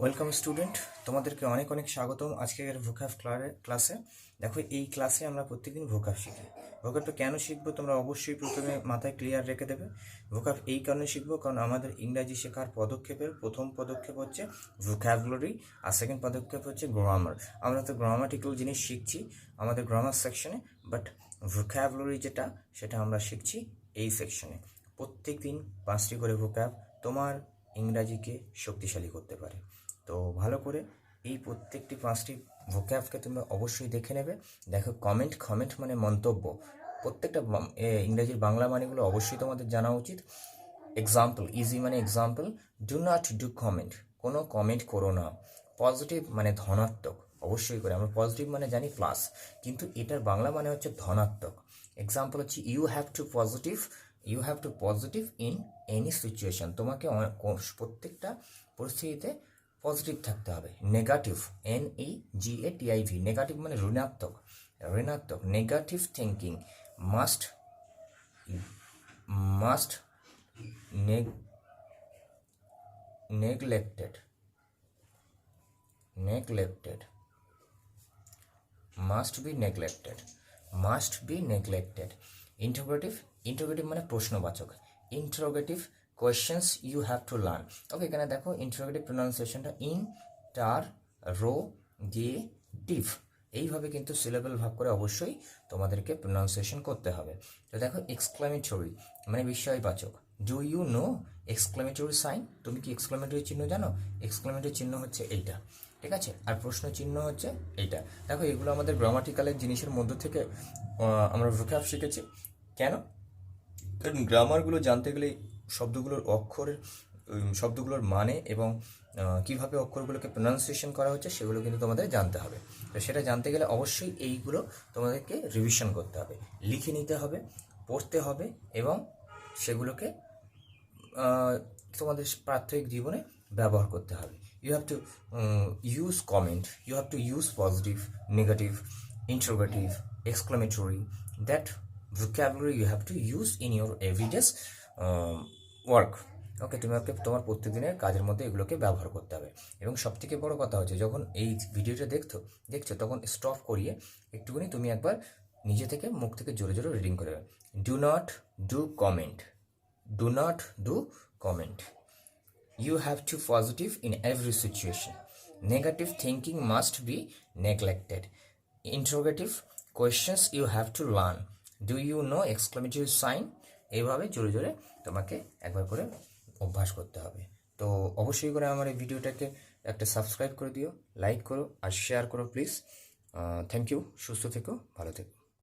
Welcome student তোমাদেরকে অনেক অনেক স্বাগতম আজকের ভোকাফ ক্লাসে দেখো, এই ক্লাসে আমরা প্রত্যেকদিন ভোকাফ শিখি। ভোকাফটা কেন শিখব তোমরা অবশ্যই প্রথমে মাথায় ক্লিয়ার রেখে দেবে। ভোকাফ এই কারণে শিখব কারণ আমাদের ইংরাজি শেখার পদক্ষেপের প্রথম পদক্ষেপ হচ্ছে ভোকাবুলারি আর সেকেন্ড পদক্ষেপ হচ্ছে গ্রামার আমরা তো গ্রামাটিক্যাল জিনিস শিখছি আমাদের গ্রামার সেকশনে বাট ভোকাবুলারি যেটা, সেটা আমরা শিখছি এই সেকশনে প্রত্যেক দিন পাঁচটি করে ভোকাব তোমার ইংরাজিকে শক্তিশালী করতে পারে। তো ভালো করে এই প্রত্যেকটি পাঁচটি ভোক্যাবকে তোমরা অবশ্যই দেখে নেবে। দেখো কমেন্ট কমেন্ট মানে মন্তব্য। প্রত্যেকটা ইংরেজির বাংলা মানেগুলো অবশ্যই তোমাদের জানা উচিত। এক্সাম্পল ইজি মানে example do not do comment কোনো কমেন্ট করো না। পজিটিভ মানে ধনাত্মক। অবশ্যই করে। আমরা পজিটিভ মানে জানি প্লাস কিন্তু এটার বাংলা মানে হচ্ছে ধনাত্মক। এক্সাম্পল হচ্ছে you have to positive you have to positive in any situation তোমাকে প্রত্যেকটা পরিস্থিতিতে পজিটিভ থাকতে হবে। Negative N E G A T I V negative মানে ঋণাত্মক ঋণাত্মক negative thinking must must neglected neglected, must be neglected, must be neglected. Interrogative interrogative মানে প্রশ্নবাচক। Interrogative questions you have to learn okay এখানে দেখো, interrogative pronunciationটা interrogative এইভাবে কিন্তু syllable ভাগ করে অবশ্যই তোমাদেরকে প্রনাউন্সিয়েশন করতে হবে। তো দেখো এক্সক্লামেটরি মানে বিস্ময়বাচক। Do you know exclamatory sign তুমি কি এক্সক্লামেটরি চিহ্ন জানো? এক্সক্লামেটরি চিহ্ন হচ্ছে এইটা। ঠিক আছে? আর প্রশ্ন চিহ্ন হচ্ছে এইটা। দেখো, এগুলো আমাদের গ্রামাটিক্যালের জিনিসের মধ্য থেকে আমরা ভোকাব শিখেছি। কেন? কারণ গ্রামারগুলো জানতে গেলে শব্দগুলোর অক্ষরের শব্দগুলোর মানে এবং কীভাবে অক্ষরগুলোকে প্রনাউন্সিয়েশন করা হচ্ছে সেগুলো কিন্তু তোমাদের জানতে হবে। তো সেটা জানতে গেলে অবশ্যই এইগুলো তোমাদেরকে রিভিশন করতে হবে। লিখে নিতে হবে, পড়তে হবে এবং সেগুলোকে তোমাদের প্রাত্যহিক জীবনে ব্যবহার করতে হবে। You have to use comment you have to use positive negative interrogative exclamatory that vocabulary you have to use in your everyday's um, work. Okay তোমাকে তোমার প্রত্যেকদিনের কাজের মধ্যে এগুলোকে ব্যবহার করতে হবে। এবং সবথেকে বড় কথা হচ্ছে যখন এই ভিডিওটা দেখছ দেখছ তখন স্টপ করিয়ে একটুখানি তুমি একবার নিজে থেকে মুখ থেকে জোরে জোরে রিডিং করে do not do comment do not do comment. You have to positive in every situation negative thinking must be neglected interrogative questions you have to learn do you know exclamatory sign এইভাবে জোরে জোরে তোমাকে একবার করে অভ্যাস করতে হবে তো অবশ্যই করে আমার এই ভিডিওটাকে একটা সাবস্ক্রাইব করে দিও লাইক করো আর শেয়ার করো প্লিজ থ্যাংক ইউ সুস্থ থেকো ভালো থেকো